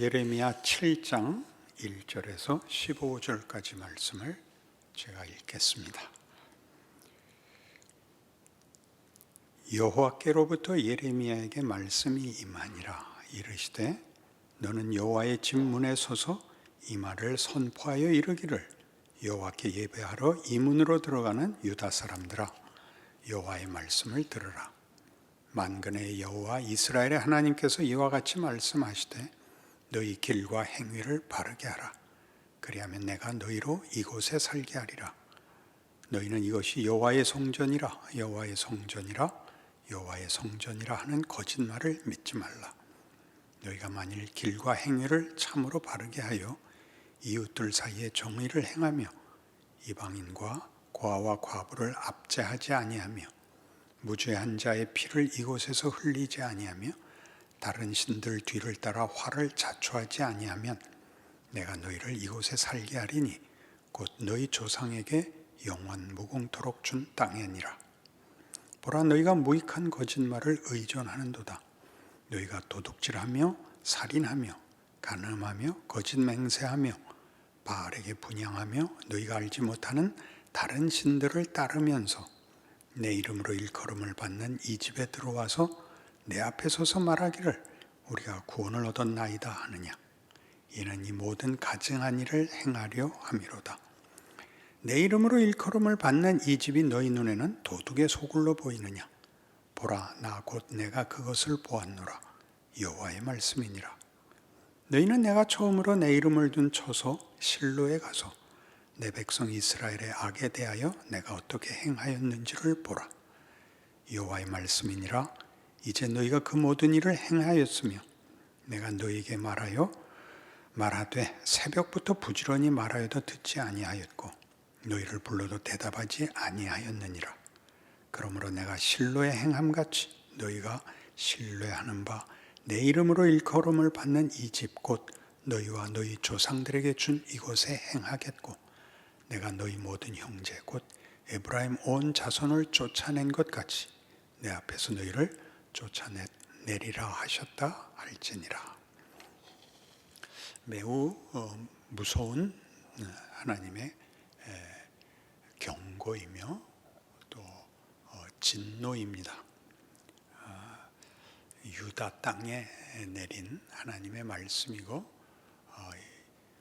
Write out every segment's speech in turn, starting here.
예레미야 7장 1절에서 15절까지 말씀을 제가 읽겠습니다. 여호와께로부터 예레미야에게 말씀이 임하니라 이르시되 너는 여호와의 집 문에 서서 이 말을 선포하여 이르기를 여호와께 예배하러 이 문으로 들어가는 유다 사람들아 여호와의 말씀을 들으라 만근의 여호와 이스라엘의 하나님께서 이와 같이 말씀하시되 너희 길과 행위를 바르게 하라. 그리하면 내가 너희로 이곳에 살게 하리라. 너희는 이것이 여호와의 성전이라 여호와의 성전이라 여호와의 성전이라 하는 거짓말을 믿지 말라. 너희가 만일 길과 행위를 참으로 바르게 하여 이웃들 사이에 정의를 행하며 이방인과 고아와 과부를 압제하지 아니하며 무죄한 자의 피를 이곳에서 흘리지 아니하며 다른 신들 뒤를 따라 화를 자초하지 아니하면 내가 너희를 이곳에 살게 하리니 곧 너희 조상에게 영원 무궁토록 준 땅이니라. 보라 너희가 무익한 거짓말을 의존하는도다. 너희가 도둑질하며 살인하며 간음하며 거짓 맹세하며 바알에게 분양하며 너희가 알지 못하는 다른 신들을 따르면서 내 이름으로 일컬음을 받는 이 집에 들어와서 내 앞에 서서 말하기를 우리가 구원을 얻었나이다 하느냐. 이는 이 모든 가증한 일을 행하려 함이로다. 내 이름으로 일컬음을 받는 이 집이 너희 눈에는 도둑의 소굴로 보이느냐. 보라 나 곧 내가 그것을 보았노라. 여호와의 말씀이니라. 너희는 내가 처음으로 내 이름을 둔 처소 실로에 가서 내 백성 이스라엘의 악에 대하여 내가 어떻게 행하였는지를 보라. 여호와의 말씀이니라 이제 너희가 그 모든 일을 행하였으며 내가 너희에게 말하여 말하되 새벽부터 부지런히 말하여도 듣지 아니하였고 너희를 불러도 대답하지 아니하였느니라. 그러므로 내가 실로의 행함 같이 너희가 신뢰하는 바 내 이름으로 일컬음을 받는 이 집 곧 너희와 너희 조상들에게 준 이곳에 행하겠고 내가 너희 모든 형제 곧 에브라임 온 자손을 쫓아낸 것 같이 내 앞에서 너희를 쫓아내리라 하셨다 할지니라 매우 어, 무서운 어, 하나님의 경고이며 또 어, 진노입니다. 유다 땅에 내린 하나님의 말씀이고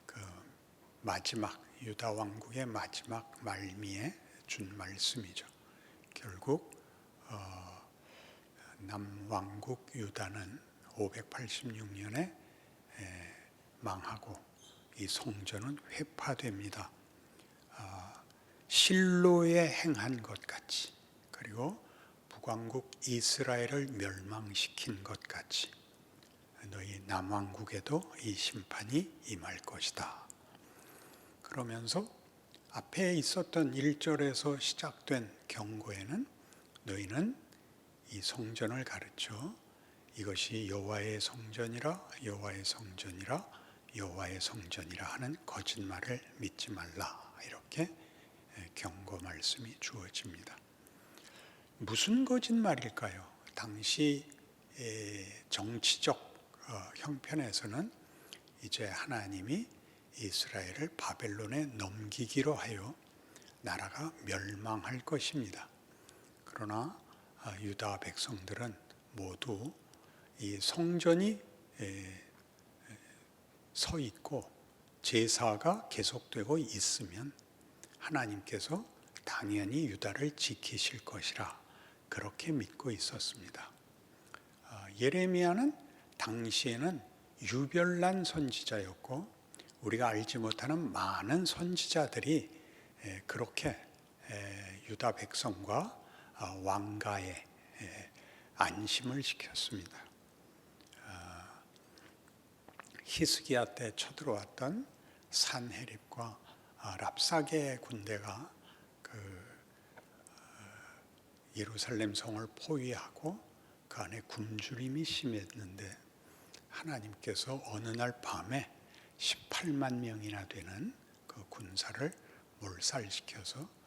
그 마지막 유다 왕국의 마지막 말미에 준 말씀이죠. 결국 남왕국 유다는 586년에 망하고 이 성전은 회파됩니다. 실로에 행한 것 같이 그리고 북왕국 이스라엘을 멸망시킨 것 같이 너희 남왕국에도 이 심판이 임할 것이다. 그러면서 앞에 있었던 1절에서 시작된 경고에는 너희는 이 성전을 가르쳐 이것이 여호와의 성전이라 여호와의 성전이라 여호와의 성전이라 하는 거짓말을 믿지 말라 이렇게 경고 말씀이 주어집니다. 무슨 거짓말일까요? 당시 정치적 어, 형편에서는 이제 하나님이 이스라엘을 바벨론에 넘기기로 하여 나라가 멸망할 것입니다. 그러나 아, 유다 백성들은 모두 이 성전이 서 있고 제사가 계속되고 있으면 하나님께서 당연히 유다를 지키실 것이라 그렇게 믿고 있었습니다. 아, 예레미야는 당시에는 유별난 선지자였고 우리가 알지 못하는 많은 선지자들이 그렇게 유다 백성과 아, 왕가에 안심을 시켰습니다. 아, 히스기야 때 쳐들어왔던 산헤립과 랍사게 군대가 예루살렘 성을 포위하고 그 안에 굶주림이 심했는데 하나님께서 어느 날 밤에 18만 명이나 되는 그 군사를 몰살시켜서 그 어,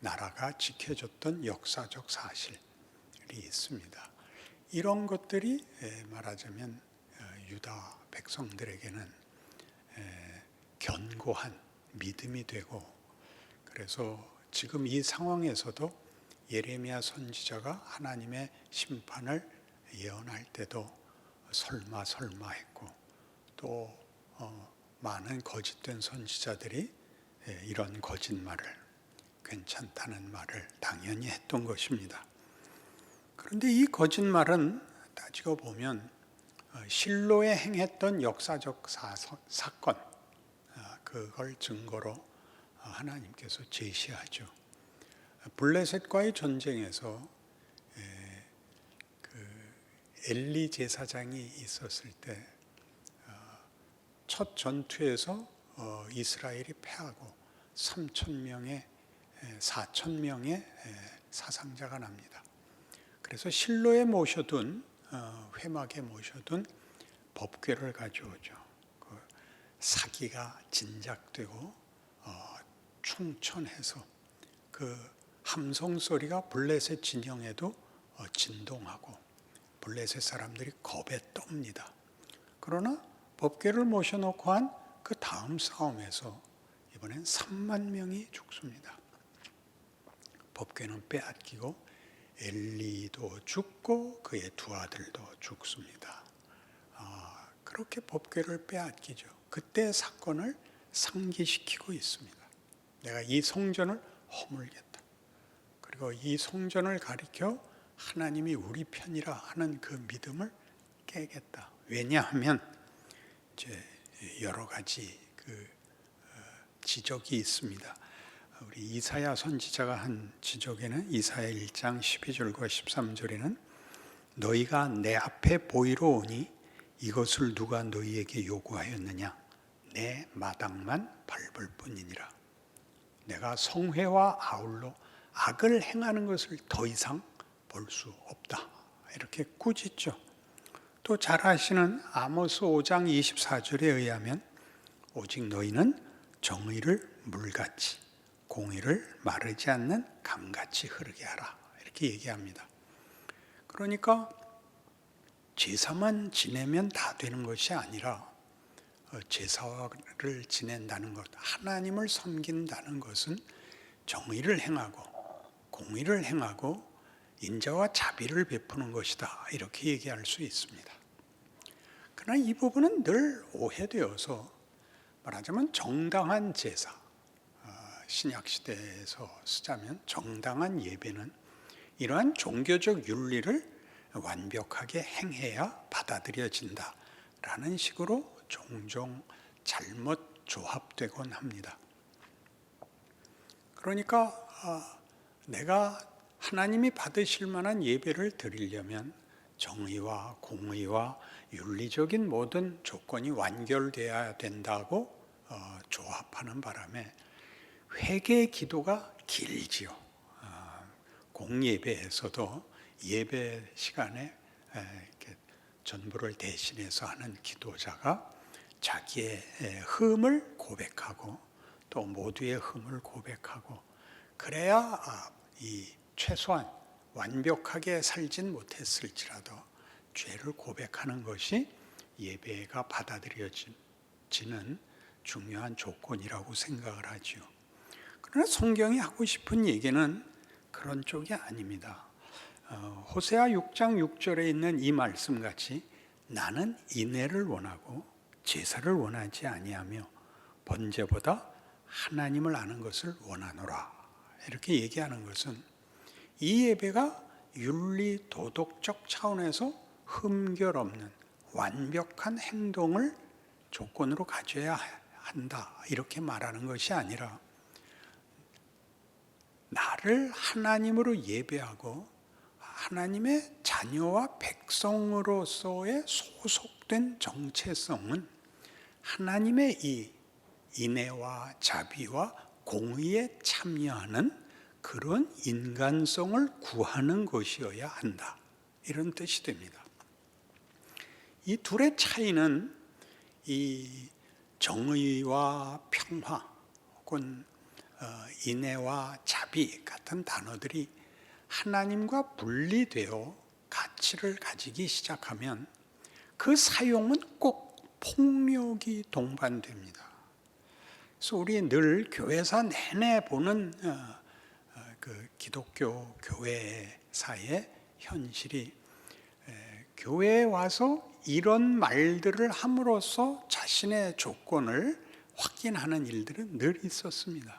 나라가 지켜졌던 역사적 사실이 있습니다. 이런 것들이 말하자면 어, 유다 백성들에게는 에, 견고한 믿음이 되고 그래서 지금 이 상황에서도 예레미야 선지자가 하나님의 심판을 예언할 때도 설마 설마 했고 또 어, 많은 거짓된 선지자들이 예, 이런 거짓말을 괜찮다는 말을 당연히 했던 것입니다. 그런데 이 거짓말은 따지고 보면 어, 실로에 행했던 역사적 사, 사건 어, 그걸 증거로 어, 하나님께서 제시하죠. 블레셋과의 전쟁에서 에, 그 엘리 제사장이 있었을 때 첫 전투에서 어, 이스라엘이 패하고 3천 명의 4천 명의 사상자가 납니다. 그래서 실로에 모셔둔 어, 회막에 모셔둔 법궤를 가져오죠. 그 사기가 진작되고 어, 충천해서 그 함성 소리가 블레셋 진영에도 어, 진동하고 블레셋 사람들이 겁에 떱니다. 그러나 법궤를 모셔놓고 한 그 다음 싸움에서 이번엔 3만 명이 죽습니다. 법궤는 빼앗기고 엘리도 죽고 그의 두 아들도 죽습니다. 아, 그렇게 법궤를 빼앗기죠. 그때 사건을 상기시키고 있습니다. 내가 이 성전을 허물겠다. 그리고 이 성전을 가리켜 하나님이 우리 편이라 하는 그 믿음을 깨겠다. 왜냐하면 이제 여러 가지 그 어, 지적이 있습니다. 우리 이사야 선지자가 한 지적에는 이사야 1장 12절과 13절에는 너희가 내 앞에 보이러 오니 이것을 누가 너희에게 요구하였느냐? 내 마당만 밟을 뿐이니라. 내가 성회와 아울러 악을 행하는 것을 더 이상 볼 수 없다. 이렇게 꾸짖죠. 또 잘 아시는 아모스 5장 24절에 의하면 오직 너희는 정의를 물같이 공의를 마르지 않는 감같이 흐르게 하라. 이렇게 얘기합니다. 그러니까 제사만 지내면 다 되는 것이 아니라 어, 제사를 지낸다는 것, 하나님을 섬긴다는 것은 정의를 행하고 공의를 행하고 인자와 자비를 베푸는 것이다. 이렇게 얘기할 수 있습니다. 그러나 이 부분은 늘 오해되어서 말하자면 정당한 제사, 신약 시대에서 쓰자면 정당한 예배는 이러한 종교적 윤리를 완벽하게 행해야 받아들여진다라는 식으로 종종 잘못 조합되곤 합니다. 그러니까 아, 내가 하나님이 받으실 만한 예배를 드리려면 정의와 공의와 윤리적인 모든 조건이 완결돼야 된다고 어, 조합하는 바람에 회개 기도가 길지요. 아, 공예배에서도 예배 시간에 전부를 대신해서 하는 기도자가 자기의 흠을 고백하고 또 모두의 흠을 고백하고 그래야 아, 이 최소한 완벽하게 살진 못했을지라도 죄를 고백하는 것이 예배가 받아들여지는 중요한 조건이라고 생각을 하지요. 그러나 성경이 하고 싶은 얘기는 그런 쪽이 아닙니다. 어, 호세아 6장 6절에 있는 이 말씀 같이 나는 인애를 원하고 제사를 원하지 아니하며 번제보다 하나님을 아는 것을 원하노라. 이렇게 얘기하는 것은 이 예배가 윤리 도덕적 차원에서 흠결 없는 완벽한 행동을 조건으로 가져야 한다. 이렇게 말하는 것이 아니라 나를 하나님으로 예배하고 하나님의 자녀와 백성으로서의 소속된 정체성은 하나님의 이 인애와 자비와 공의에 참여하는 그런 인간성을 구하는 것이어야 한다. 이런 뜻이 됩니다. 이 둘의 차이는 이 정의와 평화 혹은 어, 인애와 자비 같은 단어들이 하나님과 분리되어 가치를 가지기 시작하면 그 사용은 꼭 폭력이 동반됩니다. 그래서 우리 늘 교회사 내내 보는 어, 어, 그 기독교 교회사의 현실이 에, 교회에 와서 이런 말들을 함으로써 자신의 조건을 확인하는 일들은 늘 있었습니다.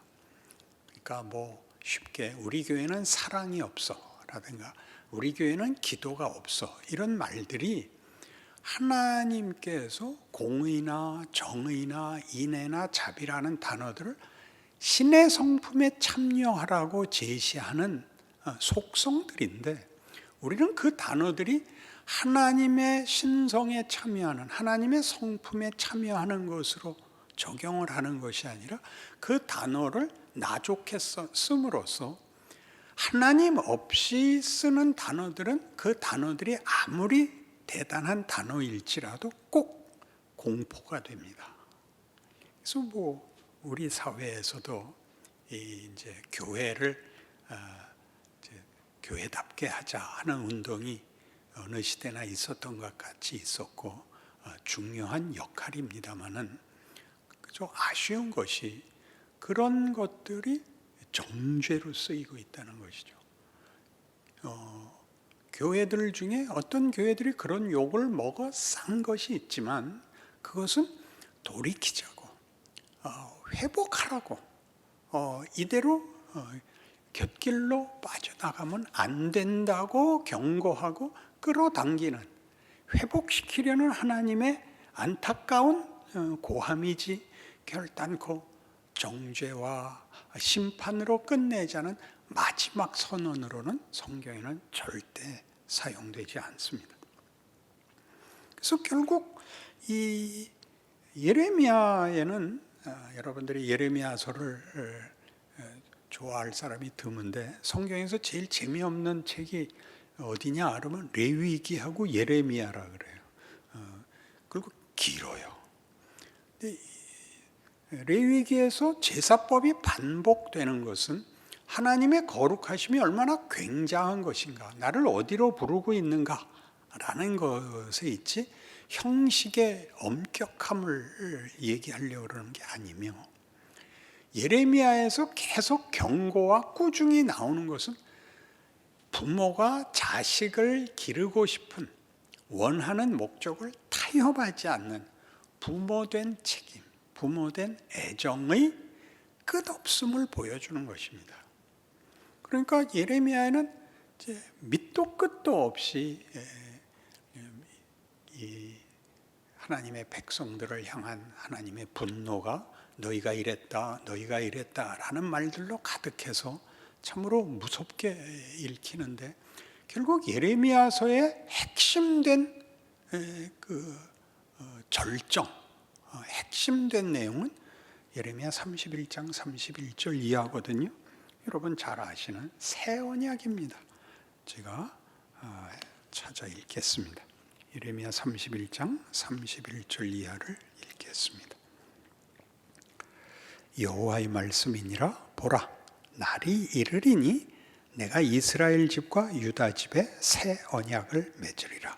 그러니까 뭐 쉽게 우리 교회는 사랑이 없어라든가 우리 교회는 기도가 없어 이런 말들이 하나님께서 공의나 정의나 인애나 자비라는 단어들을 신의 성품에 참여하라고 제시하는 어, 속성들인데 우리는 그 단어들이 하나님의 신성에 참여하는 하나님의 성품에 참여하는 것으로 적용을 하는 것이 아니라 그 단어를 나좋게 씀으로써 하나님 없이 쓰는 단어들은 그 단어들이 아무리 대단한 단어일지라도 꼭 공포가 됩니다. 그래서 뭐 우리 사회에서도 이 이제 교회를 아, 이제 교회답게 하자 하는 운동이 어느 시대나 있었던 것 같이 있었고 어, 중요한 역할입니다만은 좀 아쉬운 것이 그런 것들이 정죄로 쓰이고 있다는 것이죠. 어, 교회들 중에 어떤 교회들이 그런 욕을 먹어 싼 것이 있지만 그것은 돌이키자고 어, 회복하라고 어, 이대로 어, 곁길로 빠져나가면 안 된다고 경고하고 끌어당기는 회복시키려는 하나님의 안타까운 어, 고함이지 결단코 정죄와 심판으로 끝내자는 마지막 선언으로는 성경에는 절대 사용되지 않습니다. 그래서 결국 이 예레미야에는 어, 여러분들이 예레미야서를 어, 좋아할 사람이 드문데 성경에서 제일 재미없는 책이 어디냐 그러면 레위기하고 예레미야라 그래요. 어, 그리고 길어요. 레위기에서 제사법이 반복되는 것은 하나님의 거룩하심이 얼마나 굉장한 것인가, 나를 어디로 부르고 있는가라는 것에 있지 형식의 엄격함을 얘기하려고 그러는 게 아니며 예레미야에서 계속 경고와 꾸중이 나오는 것은 부모가 자식을 기르고 싶은 원하는 목적을 타협하지 않는 부모된 책임, 부모된 애정의 끝없음을 보여주는 것입니다. 그러니까 예레미야는 이제 밑도 끝도 없이 이 하나님의 백성들을 향한 하나님의 분노가 너희가 이랬다, 너희가 이랬다라는 말들로 가득해서 참으로 무섭게 읽히는데 결국 예레미야서의 핵심된 그 어, 절정, 어, 핵심된 내용은 예레미야 31장 31절 이하거든요. 여러분 잘 아시는 새 언약입니다. 제가 어, 찾아 읽겠습니다. 예레미야 31장 31절 이하를 읽겠습니다. 여호와의 말씀이니라 보라 날이 이르리니 내가 이스라엘 집과 유다 집에 새 언약을 맺으리라.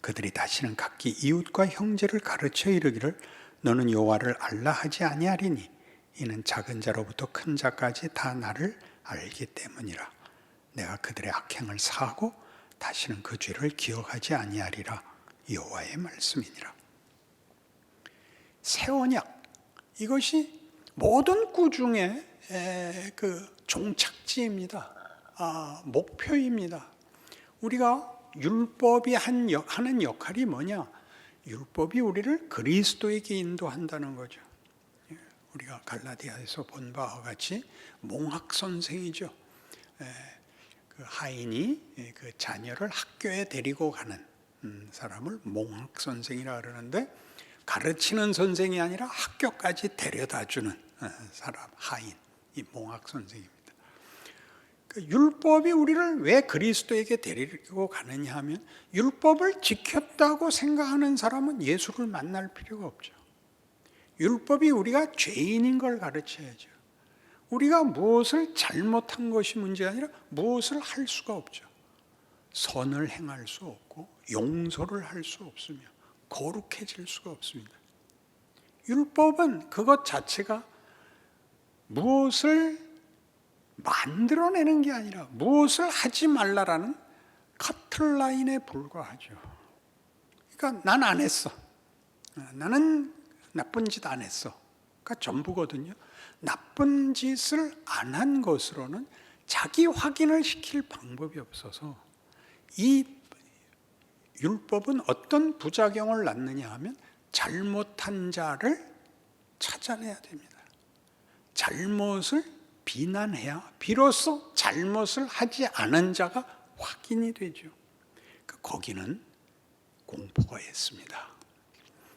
그들이 다시는 각기 이웃과 형제를 가르쳐 이르기를 너는 여호와를 알라 하지 아니하리니 이는 작은 자로부터 큰 자까지 다 나를 알기 때문이라 내가 그들의 악행을 사하고 다시는 그 죄를 기억하지 아니하리라 여호와의 말씀이니라 새 언약 이것이 모든 꾸중의 그 종착지입니다. 아, 목표입니다. 우리가 율법이 한 역, 하는 역할이 뭐냐? 율법이 우리를 그리스도에게 인도한다는 거죠. 예, 우리가 갈라디아에서 본 바와 같이 몽학 선생이죠. 그 하인이 그 자녀를 학교에 데리고 가는 음, 사람을 몽학 선생이라 그러는데 가르치는 선생이 아니라 학교까지 데려다 주는 어, 사람 하인 이 몽학 선생입니다. 그 율법이 우리를 왜 그리스도에게 데리고 가느냐 하면 율법을 지켰다고 생각하는 사람은 예수를 만날 필요가 없죠. 율법이 우리가 죄인인 걸 가르쳐야죠. 우리가 무엇을 잘못한 것이 문제가 아니라 무엇을 할 수가 없죠. 선을 행할 수 없고 용서를 할 수 없으며 거룩해질 수가 없습니다. 율법은 그것 자체가 무엇을 만들어내는 게 아니라 무엇을 하지 말라라는 커틀라인에 불과하죠. 그러니까 난 안 했어. 나는 나쁜 짓 안 했어. 그러니까 전부거든요. 나쁜 짓을 안 한 것으로는 자기 확인을 시킬 방법이 없어서 이 율법은 어떤 부작용을 낳느냐 하면 잘못한 자를 찾아내야 됩니다. 잘못을 비난해야 비로소 잘못을 하지 않은 자가 확인이 되죠. 그 거기는 공포가 있습니다.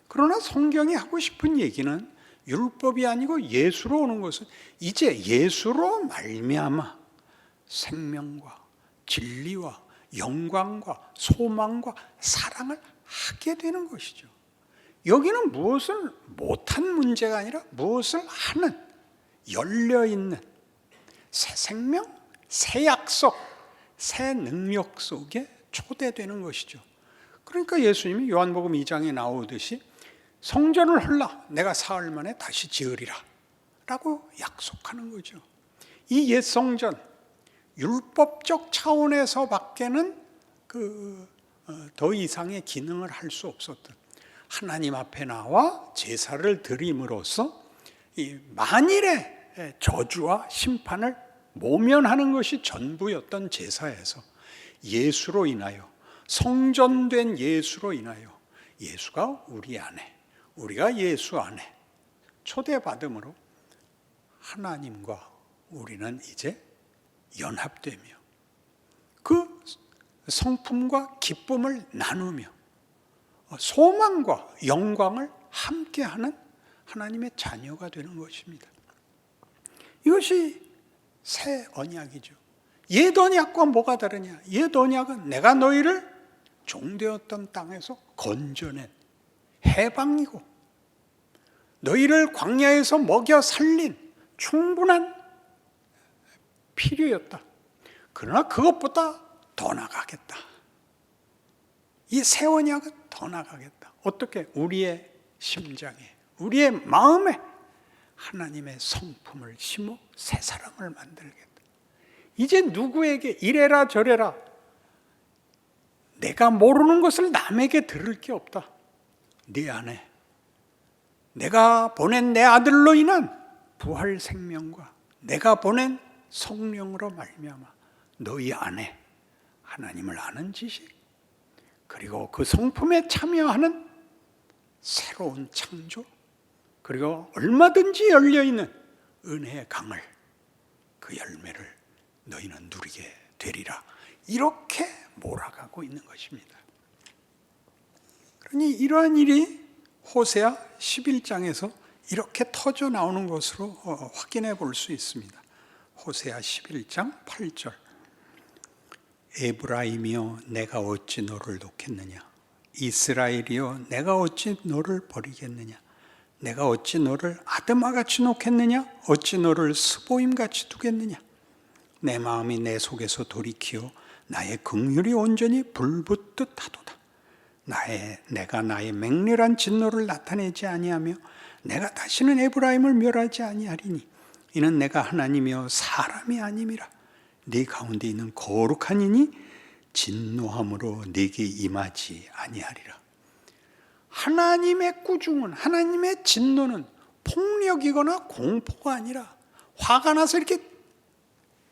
그러나 성경이 하고 싶은 얘기는 율법이 아니고 예수로 오는 것은 이제 예수로 말미암아 생명과 진리와 영광과 소망과 사랑을 하게 되는 것이죠. 여기는 무엇을 못한 문제가 아니라 무엇을 하는 열려 있는 새 생명, 새 약속, 새 능력 속에 초대되는 것이죠. 그러니까 예수님이 요한복음 2장에 나오듯이 성전을 헐라 내가 사흘 만에 다시 지으리라 라고 약속하는 거죠. 이 옛 성전 율법적 차원에서 밖에는 그더 어, 이상의 기능을 할 수 없었던 하나님 앞에 나와 제사를 드림으로써 이 만일의 저주와 심판을 모면하는 것이 전부였던 제사에서 예수로 인하여 성전된 예수로 인하여 예수가 우리 안에 우리가 예수 안에 초대받음으로 하나님과 우리는 이제 연합되며 그 성품과 기쁨을 나누며 소망과 영광을 함께하는 하나님의 자녀가 되는 것입니다. 이것이 새 언약이죠. 옛 언약과 뭐가 다르냐? 옛 언약은 내가 너희를 종되었던 땅에서 건져낸 해방이고 너희를 광야에서 먹여 살린 충분한 필요였다. 그러나 그것보다 더 나가겠다. 이 새 언약은 더 나가겠다. 어떻게? 우리의 심장에, 우리의 마음에 하나님의 성품을 심어 새 사람을 만들겠다. 이제 누구에게 이래라 저래라 내가 모르는 것을 남에게 들을 게 없다. 네 안에 내가 보낸 내 아들로 인한 부활 생명과 내가 보낸 성령으로 말미암아 너희 안에 하나님을 아는 지식 그리고 그 성품에 참여하는 새로운 창조 그리고 얼마든지 열려 있는 은혜의 강을 그 열매를 너희는 누리게 되리라 이렇게 몰아가고 있는 것입니다. 그러니 이러한 일이 호세아 11장에서 이렇게 터져 나오는 것으로 어, 확인해 볼 수 있습니다. 호세아 11장 8절 에브라임이여 내가 어찌 너를 놓겠느냐 이스라엘이여 내가 어찌 너를 버리겠느냐 내가 어찌 너를 아드마같이 놓겠느냐? 어찌 너를 스보임같이 두겠느냐? 내 마음이 내 속에서 돌이키어 나의 긍휼이 온전히 불붙듯 하도다. 나의 내가 나의 맹렬한 진노를 나타내지 아니하며 내가 다시는 에브라임을 멸하지 아니하리니 이는 내가 하나님이여 사람이 아님이라. 네 가운데 있는 거룩한 이니 진노함으로 네게 임하지 아니하리라. 하나님의 꾸중은 하나님의 진노는 폭력이거나 공포가 아니라 화가 나서 이렇게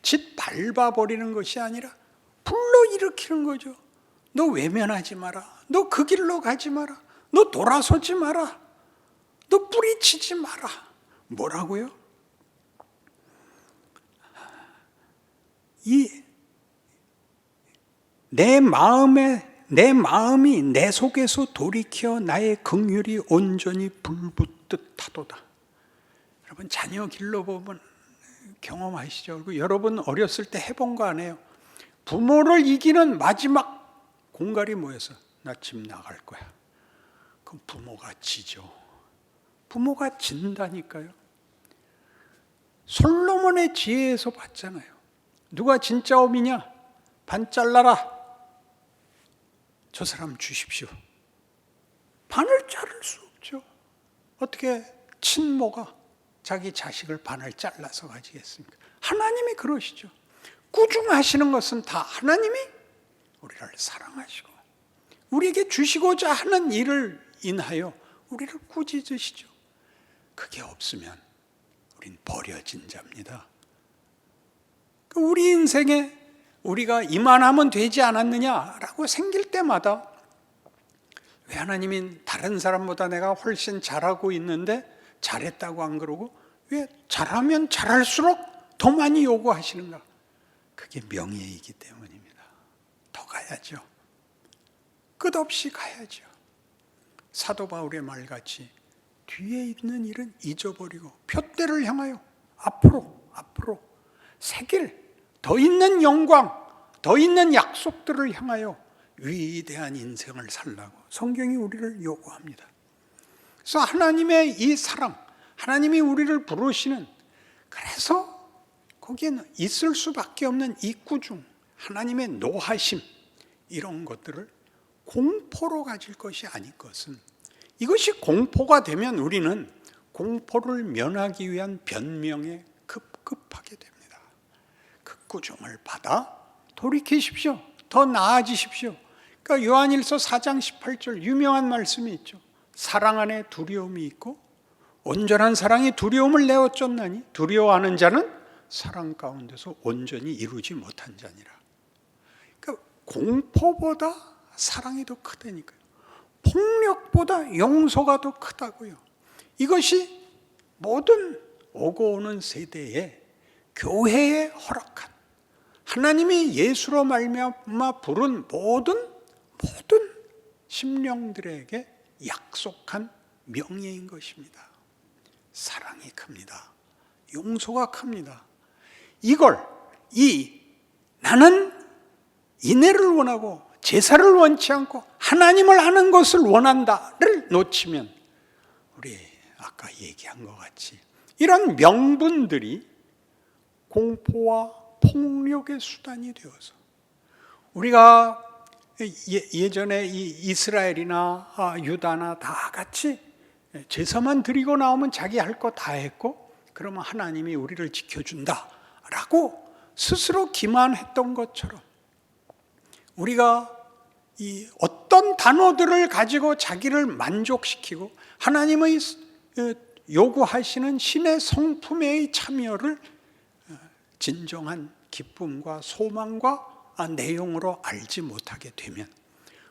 짓 밟아 버리는 것이 아니라 불러 일으키는 거죠. 너 외면하지 마라. 너 그 길로 가지 마라. 너 돌아서지 마라. 너 뿌리치지 마라. 뭐라고요? 이 내 마음에 내 마음이 내 속에서 돌이켜 나의 긍휼이 온전히 불붙듯 하도다. 여러분 자녀 길러보면 경험하시죠? 그리고 여러분 어렸을 때 해본 거 아니에요? 부모를 이기는 마지막 공갈이 뭐였어? 나 집 나갈 거야. 그럼 부모가 지죠. 부모가 진다니까요. 솔로몬의 지혜에서 봤잖아요. 누가 진짜 어미냐? 반 잘라라. 저 사람 주십시오. 반을 자를 수 없죠. 어떻게 친모가 자기 자식을 반을 잘라서 가지겠습니까? 하나님이 그러시죠. 꾸중하시는 것은 다 하나님이 우리를 사랑하시고 우리에게 주시고자 하는 일을 인하여 우리를 꾸짖으시죠. 그게 없으면 우린 버려진 자입니다. 그 우리 인생에 우리가 이만하면 되지 않았느냐라고 생길 때마다 왜 하나님이 다른 사람보다 내가 훨씬 잘하고 있는데 잘했다고 안 그러고 왜 잘하면 잘할수록 더 많이 요구하시는가? 그게 명예이기 때문입니다. 더 가야죠. 끝없이 가야죠. 사도 바울의 말같이 뒤에 있는 일은 잊어버리고 표대를 향하여 앞으로 앞으로 새길 더 있는 영광, 더 있는 약속들을 향하여 위대한 인생을 살라고 성경이 우리를 요구합니다. 그래서 하나님의 이 사랑, 하나님이 우리를 부르시는 그래서 거기에는 있을 수밖에 없는 이 꾸중, 하나님의 노하심 이런 것들을 공포로 가질 것이 아닌 것은 이것이 공포가 되면 우리는 공포를 면하기 위한 변명에 급급하게 됩니다. 그 꾸중을 받아 돌이키십시오. 더 나아지십시오. 그러니까 요한일서 4장 18절 유명한 말씀이 있죠. 사랑 안에 두려움이 있고 온전한 사랑이 두려움을 내어 쫓나니 두려워하는 자는 사랑 가운데서 온전히 이루지 못한 자니라. 그러니까 공포보다 사랑이 더 크다니까요. 폭력보다 용서가 더 크다고요. 이것이 모든 오고 오는 세대에 교회에 허락한 하나님이 예수로 말미암아 부른 모든 모든 심령들에게 약속한 명예인 것입니다. 사랑이 큽니다. 용서가 큽니다. 이걸 이 나는 인애를 원하고 제사를 원치 않고 하나님을 아는 것을 원한다를 놓치면 우리 아까 얘기한 것 같이 이런 명분들이 공포와 폭력의 수단이 되어서 우리가 예전에 이 이스라엘이나 아, 유다나 다 같이 제사만 드리고 나오면 자기 할 거 다 했고 그러면 하나님이 우리를 지켜준다라고 스스로 기만했던 것처럼 우리가 이 어떤 단어들을 가지고 자기를 만족시키고 하나님의 요구하시는 신의 성품의 참여를 어, 진정한 기쁨과 소망과 내용으로 알지 못하게 되면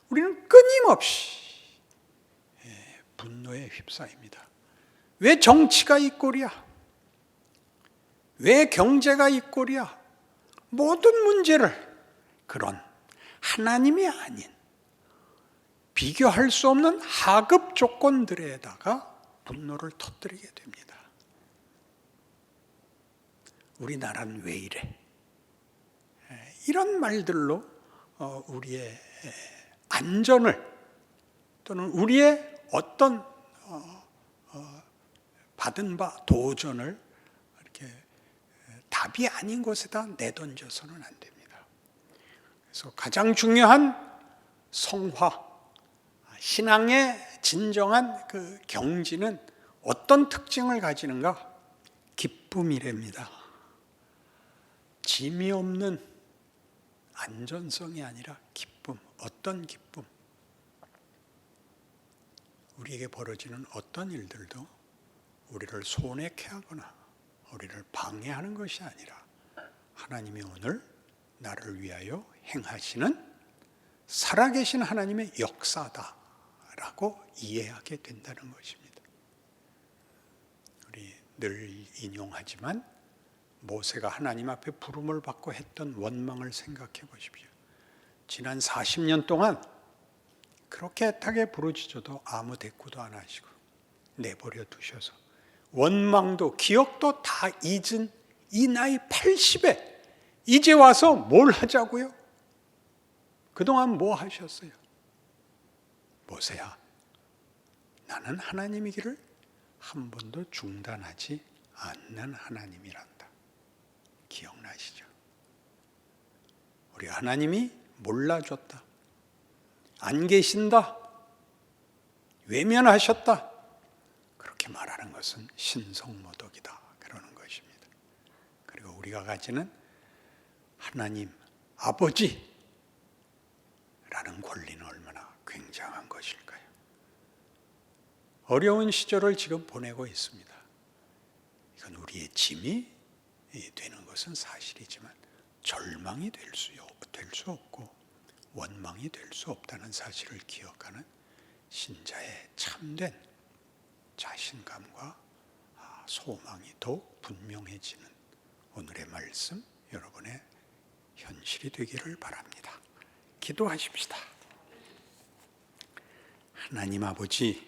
우리는 끊임없이 예, 분노에 휩싸입니다. 왜 정치가 이 꼴이야? 왜 경제가 이 꼴이야? 모든 문제를 그런 하나님이 아닌 비교할 수 없는 하급 조건들에다가 분노를 터뜨리게 됩니다. 우리나라는 왜 이래? 이런 말들로 어, 우리의 안전을 또는 우리의 어떤 어, 어, 받은 바 도전을 이렇게 답이 아닌 곳에다 내던져서는 안 됩니다. 그래서 가장 중요한 성화, 신앙의 진정한 그 경지는 어떤 특징을 가지는가? 기쁨이랍니다. 짐이 없는 안전성이 아니라 기쁨. 어떤 기쁨? 우리에게 벌어지는 어떤 일들도 우리를 손해케 하거나 우리를 방해하는 것이 아니라 하나님이 오늘 나를 위하여 행하시는 살아계신 하나님의 역사다라고 이해하게 된다는 것입니다. 우리 늘 인용하지만 모세가 하나님 앞에 부름을 받고 했던 원망을 생각해 보십시오. 지난 40년 동안 그렇게 애타게 부르짖어도 아무 대꾸도 안 하시고 내버려 두셔서 원망도 기억도 다 잊은 이 나이 80에 이제 와서 뭘 하자고요? 그동안 뭐 하셨어요? 모세야, 나는 하나님이기를 한 번도 중단하지 않는 하나님이란다. 기억나시죠? 우리 하나님이 몰라줬다. 안 계신다. 외면하셨다. 그렇게 말하는 것은 신성모독이다. 그러는 것입니다. 그리고 우리가 가지는 하나님 아버지라는 권리는 얼마나 굉장한 것일까요? 어려운 시절을 지금 보내고 있습니다. 이건 우리의 짐이 되는 것은 사실이지만 절망이 될 수, 없고 원망이 될 수 없다는 사실을 기억하는 신자의 참된 자신감과 아, 소망이 더욱 분명해지는 오늘의 말씀 여러분의 현실이 되기를 바랍니다. 기도하십시다. 하나님 아버지,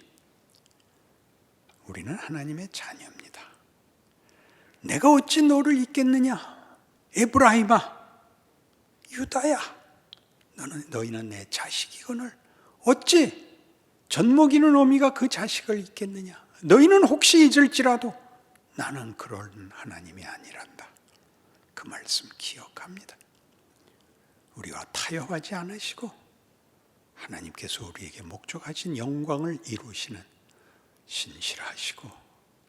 우리는 하나님의 자녀입니다. 내가 어찌 너를 잊겠느냐? 에브라임아, 유다야, 너는 너희는 내 자식이거늘 어찌 젖먹이는 어미가 그 자식을 잊겠느냐? 너희는 혹시 잊을지라도 나는 그런 하나님이 아니란다. 그 말씀 기억합니다. 우리와 타협하지 않으시고 하나님께서 우리에게 목적하신 영광을 이루시는 신실하시고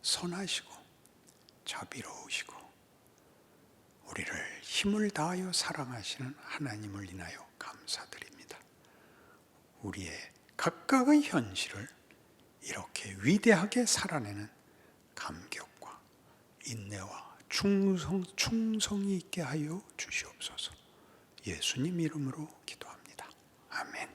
선하시고 자비로우시고 우리를 힘을 다하여 사랑하시는 하나님을 인하여 감사드립니다. 우리의 각각의 현실을 이렇게 위대하게 살아내는 감격과 인내와 충성, 충성이 있게 하여 주시옵소서. 예수님 이름으로 기도합니다. 아멘.